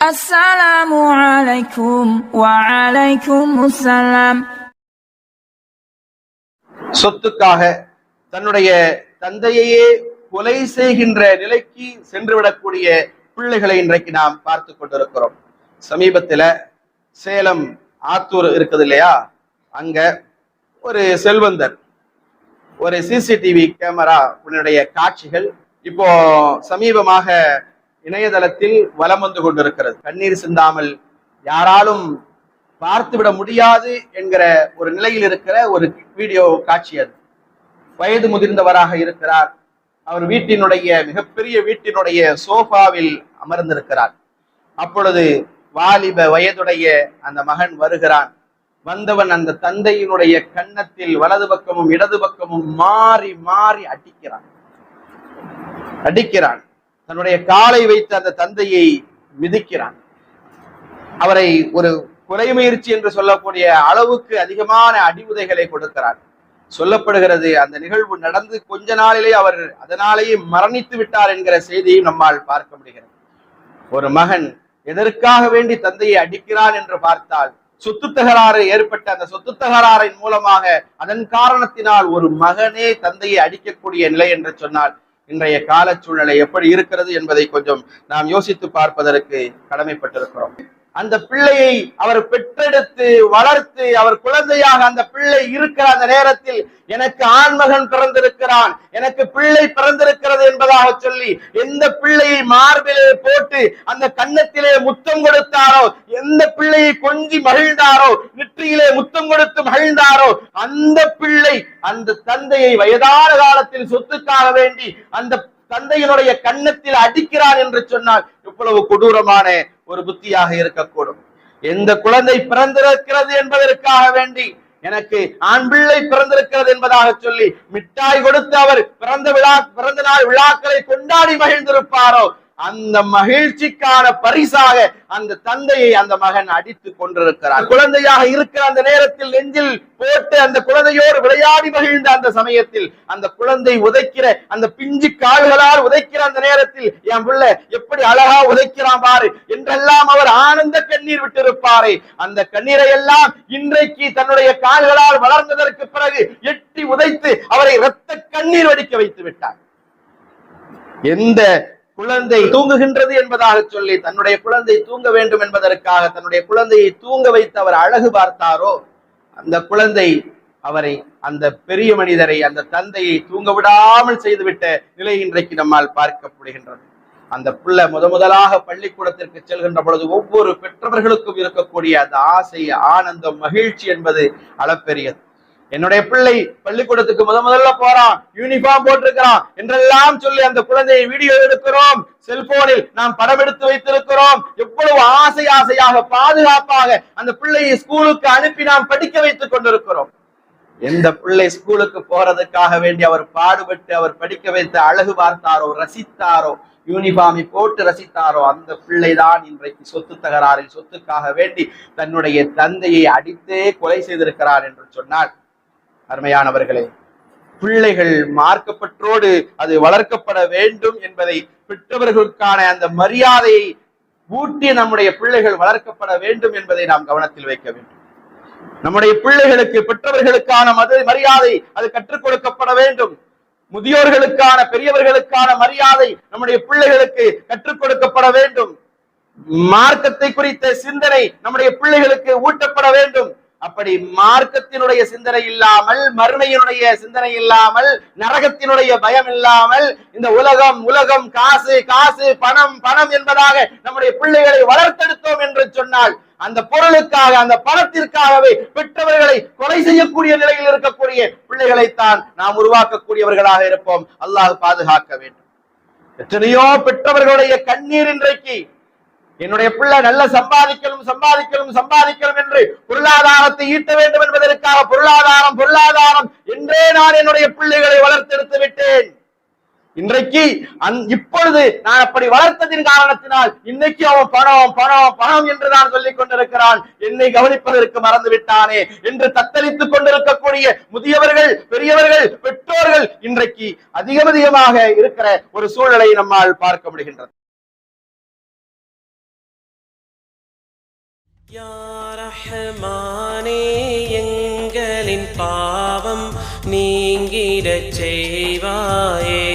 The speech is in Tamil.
அஸ்ஸலாமு அலைக்கும் வஅலைக்கும் அஸ்ஸலாம் சொத்துக்காக தன்னுடைய தந்தையையே கொலை செய்கின்ற நிலைக்கு சென்றுவிடக்கூடிய பிள்ளைகளை இன்றைக்கு நாம் பார்த்து கொண்டிருக்கிறோம். சமீபத்தில் சேலம் ஆத்தூர் இருக்குது இல்லையா? அங்க ஒரு செல்வந்தர் ஒரு சிசிடிவி கேமரா உன்னுடைய காட்சிகள் இப்போ சமீபமாக இணையதளத்தில் வலம் வந்து கொண்டிருக்கிறது. கண்ணீர் சிந்தாமல் யாராலும் பார்த்துவிட முடியாது என்கிற ஒரு நிலையில் இருக்கிற ஒரு வீடியோ காட்சி அது. வயது முதிர்ந்தவராக இருக்கிறார். அவர் வீட்டினுடைய மிகப்பெரிய வீட்டினுடைய சோஃபாவில் அமர்ந்திருக்கிறார். அப்பொழுது வாலிப வயதுடைய அந்த மகன் வருகிறான். வந்தவன் அந்த தந்தையினுடைய கன்னத்தில் வலது பக்கமும் இடது பக்கமும் மாறி மாறி அடிக்கிறான். அடிக்கிறான். தன்னுடைய காலை வைத்து அந்த தந்தையை மிதிக்கிறான். அவரை ஒரு கொலை முயற்சி என்று சொல்லக்கூடிய அளவுக்கு அதிகமான அடிவுதைகளை கொடுக்கிறார் சொல்லப்படுகிறது அந்த நிகழ்வு நடந்து கொஞ்ச நாளிலே அவர் அதனாலேயே மரணித்து விட்டார் என்கிற செய்தியும் நம்மால் பார்க்க முடிகிறது. ஒரு மகன் எதற்காக வேண்டி தந்தையை அடிக்கிறான் என்று பார்த்தால் சொத்து தகராறு ஏற்பட்ட அந்த சொத்து தகராறின் மூலமாக அதன் காரணத்தினால் ஒரு மகனே தந்தையை அடிக்கக்கூடிய நிலை என்று சொன்னால் இன்றைய கால சூழ்நிலை எப்படி இருக்கிறது என்பதை கொஞ்சம் நாம் யோசித்து பார்ப்பதற்கு கடமைப்பட்டிருக்கிறோம். அந்த பிள்ளையை அவர் பெற்றெடுத்து வளர்த்து அவர் குழந்தையாக அந்த பிள்ளை இருக்கிற அந்த நேரத்தில் எனக்கு ஆண்மகன் பிறந்திருக்கிறான் எனக்கு பிள்ளை பிறந்திருக்கிறது என்பதாக சொல்லி எந்த பிள்ளையை மார்பிலே போட்டு அந்த கன்னத்திலே முத்தம் கொடுத்தாரோ எந்த பிள்ளையை கொஞ்சி மகிழ்ந்தாரோ நெற்றியிலே முத்தம் கொடுத்து மகிழ்ந்தாரோ அந்த பிள்ளை அந்த தந்தையை வயதான காலத்தில் சொத்துக்காக வேண்டி அந்த தந்தையினுடைய கன்னத்தில் அடிக்கிறான் என்று சொன்னால் எவ்வளவு கொடூரமான ஒரு புத்தியாக இருக்கக்கூடும். எந்த குழந்தை பிறந்திருக்கிறது என்பதற்காக வேண்டி எனக்கு ஆண் பிள்ளை பிறந்திருக்கிறது என்பதாக சொல்லி மிட்டாய் கொடுத்து அவர் பிறந்த விழா பிறந்த நாள் விழாக்களை கொண்டாடி மகிழ்ந்திருப்பாரோ? அந்த மகிழ்ச்சிக்கான பரிசாக அந்த தந்தையை அந்த மகன் அடித்துக் கொண்டிருக்கிறார். குழந்தையாக இருக்கிற அந்த நேரத்தில் நெஞ்சில் போட்டு அந்த குழந்தையோடு விளையாடி மகிழ்ந்த அந்த சமயத்தில் அந்த குழந்தை உதைக்கிற அந்த பிஞ்சு கால்களால் உதைக்கிற அந்த நேரத்தில் என் பிள்ளை எப்படி அழகா உதைக்கிறான் பாரு என்றெல்லாம் அவர் ஆனந்த கண்ணீர் விட்டிருப்பாரே. அந்த கண்ணீரை எல்லாம் இன்றைக்கு தன்னுடைய கால்களால் வளர்ந்ததற்கு பிறகு எட்டி உதைத்து அவரை இரத்த கண்ணீர் வடிக்க வைத்து விட்டார். எந்த குழந்தை தூங்குகின்றது என்பதாக சொல்லி தன்னுடைய குழந்தை தூங்க வேண்டும் என்பதற்காக தன்னுடைய குழந்தையை தூங்க வைத்து அவர் அழகு பார்த்தாரோ அந்த குழந்தை அவரை அந்த பெரிய மனிதரை அந்த தந்தையை தூங்க விடாமல் செய்துவிட்ட நிலை இன்றைக்கு நம்மால் பார்க்கப்படுகின்றது. அந்த பிள்ளை முத முதலாக பள்ளிக்கூடத்திற்கு செல்கின்ற பொழுது ஒவ்வொரு பெற்றவர்களுக்கும் இருக்கக்கூடிய அந்த ஆசை ஆனந்தம் மகிழ்ச்சி என்பது அளப்பெரியது. என்னுடைய பிள்ளை பள்ளிக்கூடத்துக்கு முத முதல்ல போறான் யூனிஃபார்ம் போட்டிருக்கிறான் என்றெல்லாம் சொல்லி அந்த குழந்தையை வீடியோ எடுக்கிறோம். செல்போனில் நாம் படம் எடுத்து வைத்திருக்கிறோம். எவ்வளவு ஆசை ஆசையாக பாதுகாப்பாக அந்த பிள்ளையை ஸ்கூலுக்கு அனுப்பி நாம் படிக்க வைத்துக் கொண்டிருக்கிறோம். எந்த பிள்ளை ஸ்கூலுக்கு போறதுக்காக வேண்டி அவர் பாடுபட்டு அவர் படிக்க வைத்து அழகு பார்த்தாரோ ரசித்தாரோ யூனிஃபார்மை போட்டு ரசித்தாரோ அந்த பிள்ளைதான் இன்றைக்கு சொத்து தகராறில் சொத்துக்காக வேண்டி தன்னுடைய தந்தையை அடித்தே கொலை செய்திருக்கிறார் என்று சொன்னால் அருமையானவர்களே பிள்ளைகள் மார்க்கப்பற்றோடு அது வளர்க்கப்பட வேண்டும் என்பதை பெற்றவர்களுக்கான அந்த மரியாதையை ஊட்டி நம்முடைய பிள்ளைகள் வளர்க்கப்பட வேண்டும் என்பதை நாம் கவனத்தில் வைக்க வேண்டும். நம்முடைய பிள்ளைகளுக்கு பெற்றவர்களுக்கான மத மரியாதை அது கற்றுக் கொடுக்கப்பட வேண்டும். முதியோர்களுக்கான பெரியவர்களுக்கான மரியாதை நம்முடைய பிள்ளைகளுக்கு கற்றுக் கொடுக்கப்பட வேண்டும். மார்க்கத்தை குறித்த சிந்தனை நம்முடைய பிள்ளைகளுக்கு ஊட்டப்பட வேண்டும். அப்படி மார்க்கத்தினுடைய சிந்தனை இல்லாமல் மறுமையினுடைய சிந்தனை இல்லாமல் நரகத்தினுடைய பயம் இல்லாமல் இந்த உலகம் உலகம் காசு காசு பணம் பணம் என்பதாக நம்முடைய பிள்ளைகளை வளர்த்தெடுத்தோம் என்று சொன்னால் அந்த பொருளுக்காக அந்த பணத்திற்காகவே பெற்றவர்களை கொலை செய்யக்கூடிய நிலையில் இருக்கக்கூடிய பிள்ளைகளைத்தான் நாம் உருவாக்கக்கூடியவர்களாக இருப்போம். அல்லாஹ் பாதுகாக்க வேண்டும். எத்தனையோ பெற்றவர்களுடைய கண்ணீர் இன்றைக்கு என்னுடைய பிள்ளை நல்ல சம்பாதிக்கணும் சம்பாதிக்கணும் சம்பாதிக்கணும் என்று பொருளாதாரத்தை ஈட்ட வேண்டும் என்பதற்காக பொருளாதாரம் பொருளாதாரம் என்றே நான் என்னுடைய பிள்ளைகளை வளர்த்தெடுத்து விட்டேன். இன்றைக்கு இப்பொழுது நான் அப்படி வளர்த்ததின் காரணத்தினால் இன்னைக்கு அவன் பணம் பணம் பணம் என்று நான் சொல்லிக் கொண்டிருக்கிறான். என்னை கவனிப்பதற்கு மறந்து விட்டானே என்று தத்தளித்துக் கொண்டிருக்கக்கூடிய முதியவர்கள் பெரியவர்கள் பெற்றோர்கள் இன்றைக்கு அதிகம் அதிகமாக இருக்கிற ஒரு சூழலை நம்மால் பார்க்க முடிகின்றது. யா எங்களின் பாவம் நீங்கிடச் செய்வாயே.